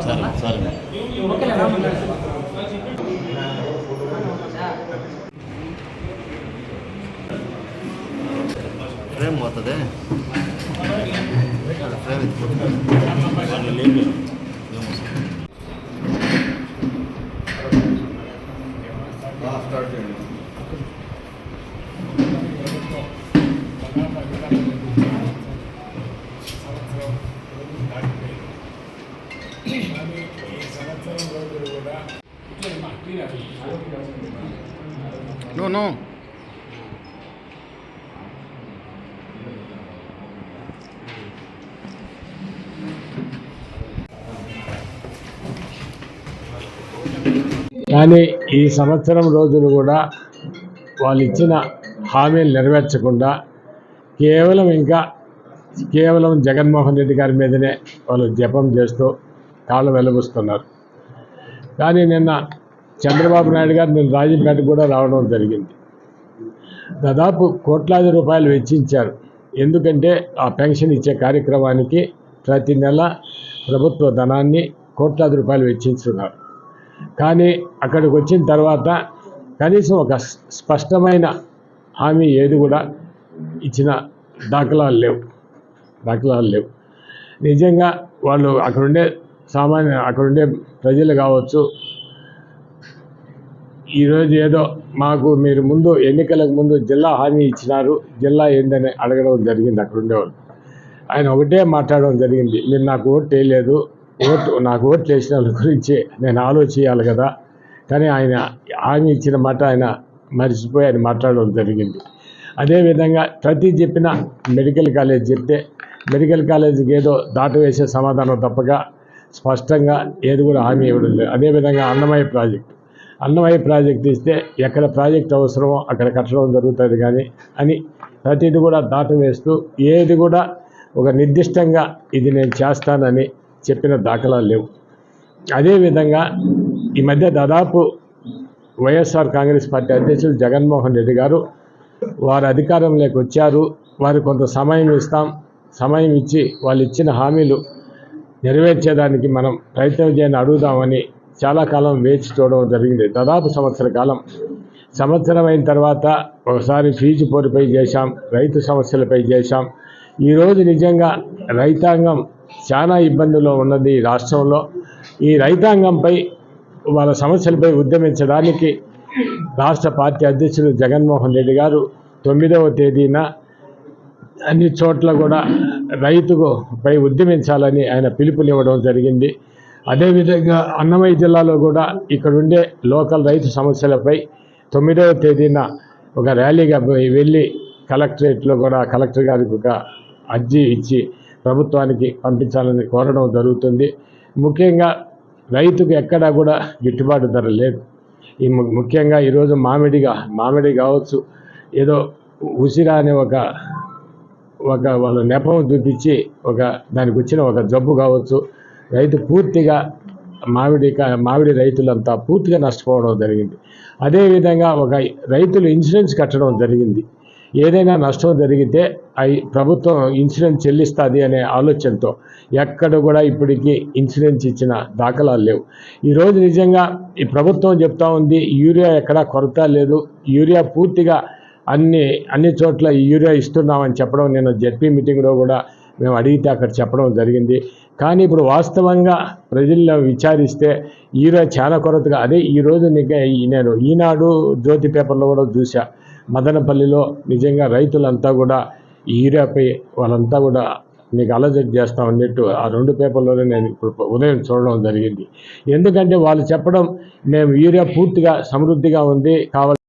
వచ్చిన వాళ్ళు వెనకాల పడిపోతారా? సరే ఓకేలే, రా ముందు. ఫ్రేమ్ పోతుంది ఫ్రేమ్ వాళ్ళు No, no. కానీ ఈ సంవత్సరం రోజులు కూడా వాళ్ళు ఇచ్చిన హామీలు నెరవేర్చకుండా కేవలం ఇంకా కేవలం జగన్మోహన్ రెడ్డి గారి మీదనే వాళ్ళు జపం చేస్తూ కాళ్ళు వెలుగుస్తున్నారు కానీ నిన్న చంద్రబాబు నాయుడు గారు నేను రాజంపేట కూడా రావడం జరిగింది. దాదాపు కోట్లాది రూపాయలు వెచ్చించారు. ఎందుకంటే ఆ పెన్షన్ ఇచ్చే కార్యక్రమానికి ప్రతి నెల ప్రభుత్వ ధనాన్ని కోట్లాది రూపాయలు వెచ్చించున్నారు కానీ అక్కడికి వచ్చిన తర్వాత కనీసం ఒక స్పష్టమైన హామీ ఏది కూడా ఇచ్చిన దాఖలాలు లేవు. దాఖలాలు లేవు. నిజంగా వాళ్ళు అక్కడుండే సామాన్య అక్కడుండే ప్రజలు కావచ్చు ఈరోజు ఏదో మాకు మీరు ముందు ఎన్నికలకు ముందు జిల్లా హామీ ఇచ్చినారు. జిల్లా ఏందని అడగడం జరిగింది అక్కడ ఉండేవాళ్ళు. ఆయన ఒకటే మాట్లాడడం జరిగింది. మీరు నాకు ఓటు వేయలేదు. ఓటు నాకు ఓట్లు వేసిన వాళ్ళ గురించి నేను ఆలోచించాలి కదా. కానీ ఆయన హామీ ఇచ్చిన మాట ఆయన మర్చిపోయి ఆయన మాట్లాడడం జరిగింది. అదేవిధంగా ప్రతి చెప్పిన మెడికల్ కాలేజ్ చెప్తే మెడికల్ కాలేజీకి ఏదో దాటవేసే సమాధానం తప్పగా స్పష్టంగా ఏది కూడా హామీ ఇవ్వడం లేదు. అదేవిధంగా అన్నమయ్య ప్రాజెక్ట్. అన్నమయ్య ప్రాజెక్ట్ ఇస్తే ఎక్కడ ప్రాజెక్ట్ అవసరమో అక్కడ కట్టడం జరుగుతుంది కానీ అని ప్రతిది కూడా దాట వేస్తూ ఏది కూడా ఒక నిర్దిష్టంగా ఇది నేను చేస్తానని చెప్పిన దాఖలాలు లేవు. అదేవిధంగా ఈ మధ్య దాదాపు వైఎస్ఆర్ కాంగ్రెస్ పార్టీ అధ్యక్షులు జగన్మోహన్ రెడ్డి గారు వారు అధికారంలోకి వచ్చారు. వారు కొంత సమయం ఇస్తాం సమయం ఇచ్చి వాళ్ళు ఇచ్చిన హామీలు నెరవేర్చేదానికి మనం ప్రయత్నం చేయని అడుగుదామని చాలా కాలం వేచి చూడడం జరిగింది. దాదాపు సంవత్సర కాలం. సంవత్సరం అయిన తర్వాత ఒకసారి ఫీజు పోరుపై చేశాం రైతు సమస్యలపై చేశాం. ఈరోజు నిజంగా రైతాంగం చాలా ఇబ్బందుల్లో ఉన్నది ఈ రాష్ట్రంలో. ఈ రైతాంగంపై వాళ్ళ సమస్యలపై ఉద్యమించడానికి రాష్ట్ర పార్టీ అధ్యక్షుడు జగన్మోహన్ రెడ్డి గారు తొమ్మిదవ తేదీన అన్ని చోట్ల కూడా రైతుకు పై ఉద్యమించాలని ఆయన పిలుపునివ్వడం జరిగింది. అదేవిధంగా అన్నమయ్య జిల్లాలో కూడా ఇక్కడ ఉండే లోకల్ రైతు సమస్యలపై తొమ్మిదవ తేదీన ఒక ర్యాలీగా వెళ్ళి కలెక్టరేట్లో కూడా కలెక్టర్ గారికి ఒక అర్జీ ఇచ్చి ప్రభుత్వానికి పంపించాలని కోరడం జరుగుతుంది. ముఖ్యంగా రైతుకు ఎక్కడా కూడా గిట్టుబాటు ధర లేదు. ఈ ముఖ్యంగా ఈరోజు మామిడిగా మామిడి కావచ్చు ఏదో ఉసిరా అనే ఒక ఒక వాళ్ళ నెపం చూపించి ఒక దానికి వచ్చిన ఒక జబ్బు కావచ్చు రైతు పూర్తిగా మామిడి మామిడి రైతులంతా పూర్తిగా నష్టపోవడం జరిగింది. అదేవిధంగా ఒక రైతులు ఇన్సూరెన్స్ కట్టడం జరిగింది. ఏదైనా నష్టం జరిగితే అవి ప్రభుత్వం ఇన్సూరెన్స్ చెల్లిస్తుంది అనే ఆలోచనతో ఎక్కడ కూడా ఇప్పటికీ ఇన్సూరెన్స్ ఇచ్చిన దాఖలాలు లేవు. ఈరోజు నిజంగా ఈ ప్రభుత్వం చెప్తా ఉంది యూరియా ఎక్కడా కొరత లేదు యూరియా పూర్తిగా అన్ని అన్ని చోట్ల యూరియా ఇస్తున్నామని చెప్పడం నేను జెడ్పీ మీటింగ్లో కూడా మేము అడిగితే అక్కడ చెప్పడం జరిగింది. కానీ ఇప్పుడు వాస్తవంగా ప్రజల్లో విచారిస్తే యూరియా చాలా కొరతగా అదే ఈరోజు నీకు నేను ఈనాడు జ్యోతి పేపర్లో కూడా చూసా మదనపల్లిలో నిజంగా రైతులంతా కూడా ఈ యూరియాపై వాళ్ళంతా కూడా నీకు అలజట్ చేస్తాం అన్నట్టు ఆ రెండు పేపర్లోనే నేను ఇప్పుడు ఉదయం చూడడం జరిగింది. ఎందుకంటే వాళ్ళు చెప్పడం మేము యూరియా పూర్తిగా సమృద్ధిగా ఉంది కావాలి